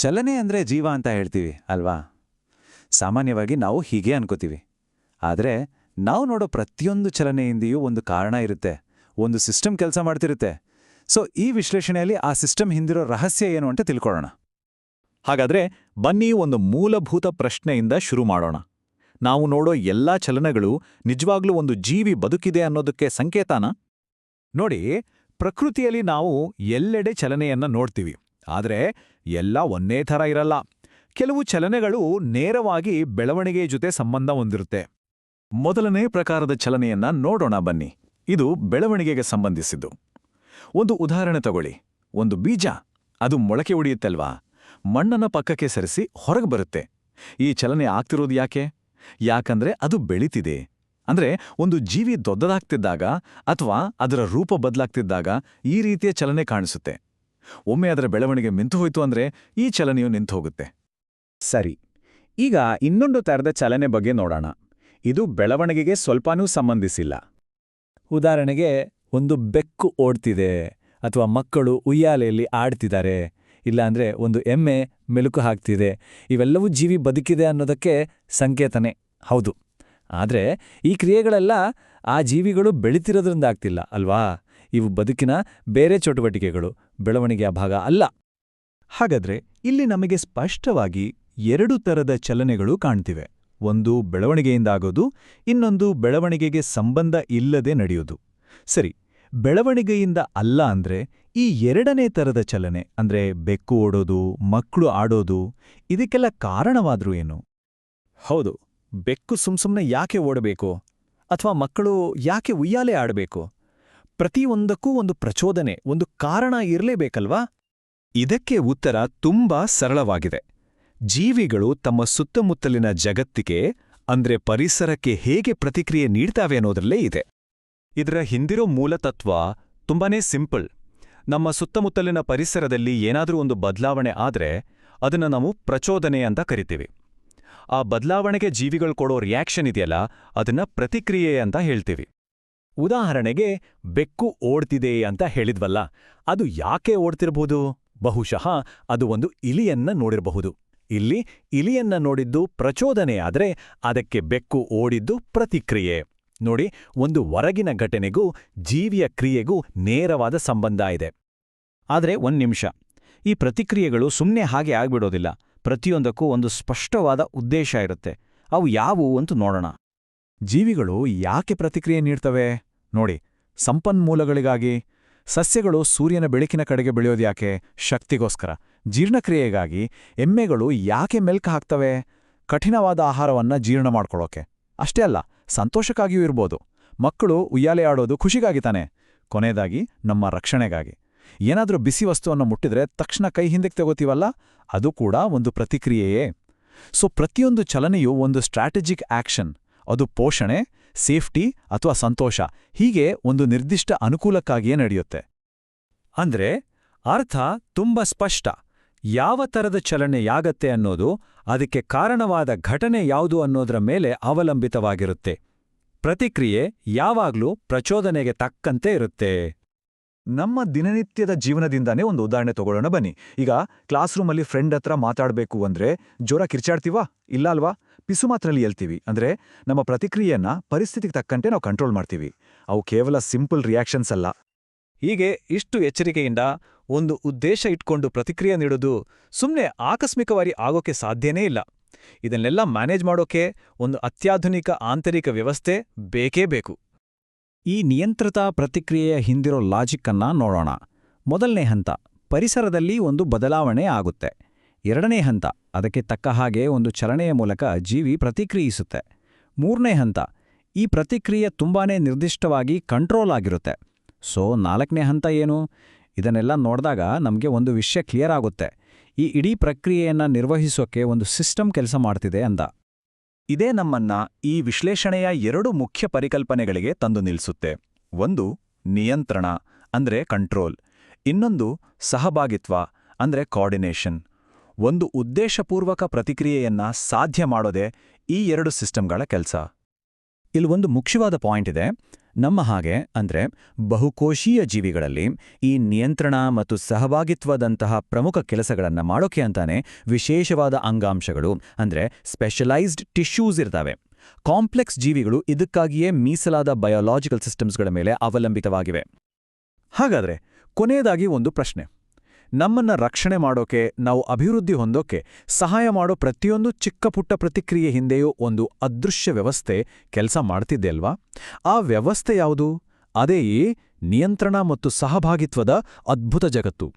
ಚಲನೆ ಅಂದ್ರೆ ಜೀವ ಅಂತ ಹೇಳ್ತೀವಿ, ಅಲ್ವಾ? ಸಾಮಾನ್ಯವಾಗಿ ನಾವು ಹೀಗೆ ಅನ್ಕೋತೀವಿ. ಆದರೆ ನಾವು ನೋಡೋ ಪ್ರತಿಯೊಂದು ಚಲನೆಯಿಂದೆಯೂ ಒಂದು ಕಾರಣ ಇರುತ್ತೆ, ಒಂದು ಸಿಸ್ಟಮ್ ಕೆಲಸ ಮಾಡ್ತಿರುತ್ತೆ. ಸೊ, ಈ ವಿಶ್ಲೇಷಣೆಯಲ್ಲಿ ಆ ಸಿಸ್ಟಮ್ ಹಿಂದಿರೋ ರಹಸ್ಯ ಏನು ಅಂತ ತಿಳ್ಕೊಳ್ಳೋಣ. ಹಾಗಾದ್ರೆ ಬನ್ನಿ ಒಂದು ಮೂಲಭೂತ ಪ್ರಶ್ನೆಯಿಂದ ಶುರು ಮಾಡೋಣ. ನಾವು ನೋಡೋ ಎಲ್ಲಾ ಚಲನಗಳು ನಿಜವಾಗ್ಲೂ ಒಂದು ಜೀವಿ ಬದುಕಿದೆ ಅನ್ನೋದಕ್ಕೆ ಸಂಕೇತಾನ? ನೋಡಿ, ಪ್ರಕೃತಿಯಲ್ಲಿ ನಾವು ಎಲ್ಲೆಡೆ ಚಲನೆಯನ್ನ ನೋಡ್ತೀವಿ. ಆದರೆ ಎಲ್ಲ ಒಂದೇ ಥರ ಇರಲ್ಲ. ಕೆಲವು ಚಲನೆಗಳು ನೇರವಾಗಿ ಬೆಳವಣಿಗೆಯ ಜೊತೆ ಸಂಬಂಧ ಹೊಂದಿರುತ್ತೆ. ಮೊದಲನೇ ಪ್ರಕಾರದ ಚಲನೆಯನ್ನ ನೋಡೋಣ ಬನ್ನಿ. ಇದು ಬೆಳವಣಿಗೆಗೆ ಸಂಬಂಧಿಸಿದ್ದು. ಒಂದು ಉದಾಹರಣೆ ತಗೊಳ್ಳಿ. ಒಂದು ಬೀಜ, ಅದು ಮೊಳಕೆ ಒಡೆಯುತ್ತಲ್ವಾ ಮಣ್ಣನ ಪಕ್ಕಕ್ಕೆ ಸರಿಸಿ ಹೊರಗೆ ಬರುತ್ತೆ. ಈ ಚಲನೆ ಆಗ್ತಿರೋದು ಯಾಕೆ? ಯಾಕಂದ್ರೆ ಅದು ಬೆಳೀತಿದೆ. ಅಂದ್ರೆ ಒಂದು ಜೀವಿ ದೊಡ್ಡದಾಗ್ತಿದ್ದಾಗ ಅಥವಾ ಅದರ ರೂಪ ಬದಲಾಗ್ತಿದ್ದಾಗ ಈ ರೀತಿಯ ಚಲನೆ ಕಾಣಿಸುತ್ತೆ. ಒಮ್ಮೆ ಅದರ ಬೆಳವಣಿಗೆ ಮಿಂತು ಹೋಯಿತು ಅಂದ್ರೆ ಈ ಚಲನೆಯು ನಿಂತು ಹೋಗುತ್ತೆ. ಸರಿ. ಈಗ ಇನ್ನೊಂದು ತರದ ಚಲನೆ ಬಗ್ಗೆ ನೋಡೋಣ. ಇದು ಬೆಳವಣಿಗೆಗೆ ಸ್ವಲ್ಪನೂ ಸಂಬಂಧಿಸಿಲ್ಲ. ಉದಾಹರಣೆಗೆ ಒಂದು ಬೆಕ್ಕು ಓಡ್ತಿದೆ ಅಥವಾ ಮಕ್ಕಳು ಉಯ್ಯಾಲೆಯಲ್ಲಿ ಆಡ್ತಿದ್ದಾರೆ ಇಲ್ಲಾಂದ್ರೆ ಒಂದು ಎಮ್ಮೆ ಮೆಲುಕು ಹಾಕ್ತಿದೆ ಇವೆಲ್ಲವೂ ಜೀವಿ ಬದುಕಿದೆ ಅನ್ನೋದಕ್ಕೆ ಸಂಕೇತನೆ. ಹೌದು. ಆದರೆ ಈ ಕ್ರಿಯೆಗಳೆಲ್ಲ ಆ ಜೀವಿಗಳು ಬೆಳೀತಿರೋದ್ರಿಂದ ಆಗ್ತಿಲ್ಲ ಅಲ್ವಾ? ಇವು ಬದುಕಿನ ಬೇರೆ ಚಟುವಟಿಕೆಗಳು. ಬೆಳವಣಿಗೆಯ ಭಾಗ ಅಲ್ಲ. ಹಾಗಾದ್ರೆ ಇಲ್ಲಿ ನಮಗೆ ಸ್ಪಷ್ಟವಾಗಿ ಎರಡು ತರದ ಚಲನೆಗಳು ಕಾಣ್ತಿವೆ. ಒಂದು ಬೆಳವಣಿಗೆಯಿಂದಾಗೋದು ಇನ್ನೊಂದು ಬೆಳವಣಿಗೆಗೆ ಸಂಬಂಧ ಇಲ್ಲದೆ ನಡೆಯೋದು. ಸರಿ, ಬೆಳವಣಿಗೆಯಿಂದ ಅಲ್ಲ ಅಂದ್ರೆ ಈ ಎರಡನೇ ತರದ ಚಲನೆ, ಅಂದ್ರೆ ಬೆಕ್ಕು ಓಡೋದು, ಮಕ್ಕಳು ಆಡೋದು, ಇದಕ್ಕೆಲ್ಲ ಕಾರಣವಾದ್ರೂ ಏನು? ಹೌದು, ಬೆಕ್ಕು ಸುಮ್ಸುಮ್ನೆ ಯಾಕೆ ಓಡಬೇಕು? ಅಥವಾ ಮಕ್ಕಳು ಯಾಕೆ ಉಯ್ಯಾಲೆ ಆಡಬೇಕು? ಪ್ರತಿಯೊಂದಕ್ಕೂ ಒಂದು ಪ್ರಚೋದನೆ, ಒಂದು ಕಾರಣ ಇರಲೇಬೇಕಲ್ವಾ? ಇದಕ್ಕೆ ಉತ್ತರ ತುಂಬಾ ಸರಳವಾಗಿದೆ. ಜೀವಿಗಳು ತಮ್ಮ ಸುತ್ತಮುತ್ತಲಿನ ಜಗತ್ತಿಗೆ, ಅಂದ್ರೆ ಪರಿಸರಕ್ಕೆ ಹೇಗೆ ಪ್ರತಿಕ್ರಿಯೆ ನೀಡ್ತಾವೆ ಅನ್ನೋದರಲ್ಲೇ ಇದೆ. ಇದರ ಹಿಂದಿರೋ ಮೂಲತತ್ವ ತುಂಬಾನೇ ಸಿಂಪಲ್. ನಮ್ಮ ಸುತ್ತಮುತ್ತಲಿನ ಪರಿಸರದಲ್ಲಿ ಏನಾದರೂ ಒಂದು ಬದಲಾವಣೆ ಆದ್ರೆ, ಅದನ್ನು ನಾವು ಪ್ರಚೋದನೆ ಅಂತ ಕರಿತೀವಿ. ಆ ಬದಲಾವಣೆಗೆ ಜೀವಿಗಳು ಕೊಡೋ ರಿಯಾಕ್ಷನ್ ಇದೆಯಲ್ಲ, ಅದನ್ನ ಪ್ರತಿಕ್ರಿಯೆ ಅಂತ ಹೇಳ್ತೀವಿ. ಉದಾಹರಣೆಗೆ, ಬೆಕ್ಕು ಓಡ್ತಿದೆ ಅಂತ ಹೇಳಿದ್ವಲ್ಲ, ಅದು ಯಾಕೆ ಓಡ್ತಿರಬಹುದು? ಬಹುಶಃ ಅದು ಒಂದು ಇಲಿಯನ್ನ ನೋಡಿರಬಹುದು. ಇಲ್ಲಿ ಇಲಿಯನ್ನ ನೋಡಿದ್ದು ಪ್ರಚೋದನೆಯಾದರೆ ಅದಕ್ಕೆ ಬೆಕ್ಕು ಓಡಿದ್ದು ಪ್ರತಿಕ್ರಿಯೆ. ನೋಡಿ, ಒಂದು ಹೊರಗಿನ ಘಟನೆಗೂ ಜೀವಿಯ ಕ್ರಿಯೆಗೂ ನೇರವಾದ ಸಂಬಂಧ ಇದೆ. ಆದರೆ ಒಂದು ನಿಮಿಷ. ಈ ಪ್ರತಿಕ್ರಿಯೆಗಳು ಸುಮ್ಮನೆ ಹಾಗೆ ಆಗ್ಬಿಡೋದಿಲ್ಲ. ಪ್ರತಿಯೊಂದಕ್ಕೂ ಒಂದು ಸ್ಪಷ್ಟವಾದ ಉದ್ದೇಶ ಇರುತ್ತೆ. ಅವು ಯಾವುವು ಅಂತ ನೋಡೋಣ. ಜೀವಿಗಳು ಯಾಕೆ ಪ್ರತಿಕ್ರಿಯೆ ನೀಡ್ತವೆ? ನೋಡಿ, ಸಂಪನ್ಮೂಲಗಳಿಗಾಗಿ ಸಸ್ಯಗಳು ಸೂರ್ಯನ ಬೆಳಕಿನ ಕಡೆಗೆ ಬೆಳೆಯೋದ್ಯಾಕೆ ಶಕ್ತಿಗೋಸ್ಕರ. ಜೀರ್ಣಕ್ರಿಯೆಗಾಗಿ ಎಮ್ಮೆಗಳು ಯಾಕೆ ಮೆಲ್ಕ ಹಾಕ್ತವೆ? ಕಠಿಣವಾದ ಆಹಾರವನ್ನ ಜೀರ್ಣ ಮಾಡ್ಕೊಳ್ಳೋಕೆ. ಅಷ್ಟೇ ಅಲ್ಲ, ಸಂತೋಷಕ್ಕಾಗಿಯೂ ಇರ್ಬೋದು. ಮಕ್ಕಳು ಉಯ್ಯಾಲೆ ಆಡೋದು ಖುಷಿಗಾಗಿ ತಾನೆ? ಕೊನೆಯದಾಗಿ, ನಮ್ಮ ರಕ್ಷಣೆಗಾಗಿ. ಏನಾದರೂ ಬಿಸಿ ವಸ್ತುವನ್ನು ಮುಟ್ಟಿದ್ರೆ ತಕ್ಷಣ ಕೈ ಹಿಂದಕ್ಕೆ ತಗೋತೀವಲ್ಲ? ಅದು ಕೂಡ ಒಂದು ಪ್ರತಿಕ್ರಿಯೆಯೇ. ಸೊ, ಪ್ರತಿಯೊಂದು ಚಲನೆಯೂ ಒಂದು ಸ್ಟ್ರಾಟಜಿಕ್ ಆಕ್ಷನ್. ಅದು ಪೋಷಣೆ, ಸೇಫ್ಟಿ ಅಥವಾ ಸಂತೋಷ. ಹೀಗೆ ಒಂದು ನಿರ್ದಿಷ್ಟ ಅನುಕೂಲಕ್ಕಾಗಿಯೇ ನಡೆಯುತ್ತೆ. ಅಂದ್ರೆ ಅರ್ಥ ತುಂಬ ಸ್ಪಷ್ಟ. ಯಾವ ಥರದ ಚಲನೆ ಯಾಗತ್ತೆ ಅನ್ನೋದು, ಅದಕ್ಕೆ ಕಾರಣವಾದ ಘಟನೆ ಯಾವುದು ಅನ್ನೋದರ ಮೇಲೆ ಅವಲಂಬಿತವಾಗಿರುತ್ತೆ. ಪ್ರತಿಕ್ರಿಯೆ ಯಾವಾಗ್ಲೂ ಪ್ರಚೋದನೆಗೆ ತಕ್ಕಂತೆ ಇರುತ್ತೆ. ನಮ್ಮ ದಿನನಿತ್ಯದ ಜೀವನದಿಂದಾನೇ ಒಂದು ಉದಾಹರಣೆ ತಗೊಳ್ಳೋಣ ಬನ್ನಿ. ಈಗ ಕ್ಲಾಸ್ ರೂಮಲ್ಲಿ ಫ್ರೆಂಡ್ ಹತ್ರ ಮಾತಾಡಬೇಕು ಅಂದ್ರೆ ಜ್ವರ ಕಿರ್ಚಾಡ್ತೀವಾ? ಇಲ್ಲ ಅಲ್ವಾ? ಪಿಸು ಮಾತ್ರಲ್ಲಿ ಹೇಳ್ತೀವಿ. ಅಂದ್ರೆ ನಮ್ಮ ಪ್ರತಿಕ್ರಿಯೆಯನ್ನ ಪರಿಸ್ಥಿತಿಗೆ ತಕ್ಕಂತೆ ನಾವು ಕಂಟ್ರೋಲ್ ಮಾಡ್ತೀವಿ. ಅವು ಕೇವಲ ಸಿಂಪಲ್ ರಿಯಾಕ್ಷನ್ಸ್ ಅಲ್ಲ. ಹೀಗೆ ಇಷ್ಟು ಎಚ್ಚರಿಕೆಯಿಂದ ಒಂದು ಉದ್ದೇಶ ಇಟ್ಕೊಂಡು ಪ್ರತಿಕ್ರಿಯೆ ನೀಡೋದು ಸುಮ್ಮನೆ ಆಕಸ್ಮಿಕವಾಗಿ ಆಗೋಕೆ ಸಾಧ್ಯನೇ ಇಲ್ಲ. ಇದನ್ನೆಲ್ಲ ಮ್ಯಾನೇಜ್ ಮಾಡೋಕೆ ಒಂದು ಅತ್ಯಾಧುನಿಕ ಆಂತರಿಕ ವ್ಯವಸ್ಥೆ ಬೇಕೇ ಬೇಕು. ಈ ನಿಯಂತ್ರಿತ ಪ್ರತಿಕ್ರಿಯೆಯ ಹಿಂದಿರೋ ಲಾಜಿಕ್ಕನ್ನ ನೋಡೋಣ. ಮೊದಲನೇ ಹಂತ, ಪರಿಸರದಲ್ಲಿ ಒಂದು ಬದಲಾವಣೆ ಆಗುತ್ತೆ. ಎರಡನೇ ಹಂತ, ಅದಕ್ಕೆ ತಕ್ಕ ಹಾಗೆ ಒಂದು ಚಲನೆಯ ಮೂಲಕ ಜೀವಿ ಪ್ರತಿಕ್ರಿಯಿಸುತ್ತೆ. ಮೂರನೇ ಹಂತ, ಈ ಪ್ರತಿಕ್ರಿಯೆ ತುಂಬಾನೇ ನಿರ್ದಿಷ್ಟವಾಗಿ ಕಂಟ್ರೋಲ್ ಆಗಿರುತ್ತೆ. ಸೊ, ನಾಲ್ಕನೇ ಹಂತ ಏನು? ಇದನ್ನೆಲ್ಲ ನೋಡಿದಾಗ ನಮಗೆ ಒಂದು ವಿಷಯ ಕ್ಲಿಯರ್ ಆಗುತ್ತೆ. ಈ ಇಡೀ ಪ್ರಕ್ರಿಯೆಯನ್ನು ನಿರ್ವಹಿಸೋಕೆ ಒಂದು ಸಿಸ್ಟಮ್ ಕೆಲಸ ಮಾಡ್ತಿದೆ ಅಂದ. ಇದೇ ನಮ್ಮನ್ನ ಈ ವಿಶ್ಲೇಷಣೆಯ ಎರಡು ಮುಖ್ಯ ಪರಿಕಲ್ಪನೆಗಳಿಗೆ ತಂದು ನಿಲ್ಲಿಸುತ್ತೆ ಒಂದು, ನಿಯಂತ್ರಣ, ಅಂದ್ರೆ ಕಂಟ್ರೋಲ್. ಇನ್ನೊಂದು, ಸಹಭಾಗಿತ್ವ, ಅಂದ್ರೆ ಕೋಆರ್ಡಿನೇಷನ್ ಒಂದು ಉದ್ದೇಶಪೂರ್ವಕ ಪ್ರತಿಕ್ರಿಯೆಯನ್ನ ಸಾಧ್ಯ ಮಾಡೋದೇ ಈ ಎರಡು ಸಿಸ್ಟಮ್ಗಳ ಕೆಲಸ. ಇಲ್ಲಿ ಒಂದು ಮುಖ್ಯವಾದ ಪಾಯಿಂಟ್ ಇದೆ. ನಮ್ಮ ಹಾಗೆ ಅಂದ್ರೆ ಬಹುಕೋಶೀಯ ಜೀವಿಗಳಲ್ಲಿ ಈ ನಿಯಂತ್ರಣ ಮತ್ತು ಸಹಭಾಗಿತ್ವದಂತಹ ಪ್ರಮುಖ ಕೆಲಸಗಳನ್ನು ಮಾಡೋಕೆ ಅಂತಾನೆ ವಿಶೇಷವಾದ ಅಂಗಾಂಶಗಳು ಅಂದ್ರೆ ಸ್ಪೆಷಲೈಸ್ಡ್ ಟಿಶ್ಯೂಸ್ ಇರ್ತವೆ. ಕಾಂಪ್ಲೆಕ್ಸ್ ಜೀವಿಗಳು ಇದಕ್ಕಾಗಿಯೇ ಮೀಸಲಾದ ಬಯೋಲಾಜಿಕಲ್ ಸಿಸ್ಟಮ್ಸ್ಗಳ ಮೇಲೆ ಅವಲಂಬಿತವಾಗಿವೆ. ಹಾಗಾದ್ರೆ ಕೊನೆಯದಾಗಿ ಒಂದು ಪ್ರಶ್ನೆ. ನಮ್ಮನ್ನ ರಕ್ಷಣೆ ಮಾಡೋಕೆ, ನಾವು ಅಭಿವೃದ್ಧಿ ಹೊಂದೋಕೆ, ಸಹಾಯ ಮಾಡೋ ಪ್ರತಿಯೊಂದು ಚಿಕ್ಕ ಪುಟ್ಟ ಪ್ರತಿಕ್ರಿಯೆ ಹಿಂದೆಯೂ ಒಂದು ಅದೃಶ್ಯ ವ್ಯವಸ್ಥೆ ಕೆಲಸ ಮಾಡ್ತಿದ್ದೆ ಅಲ್ವಾ? ಆ ವ್ಯವಸ್ಥೆ ಯಾವುದು? ಅದೇ ನಿಯಂತ್ರಣ ಮತ್ತು ಸಹಭಾಗಿತ್ವದ ಅದ್ಭುತ ಜಗತ್ತು.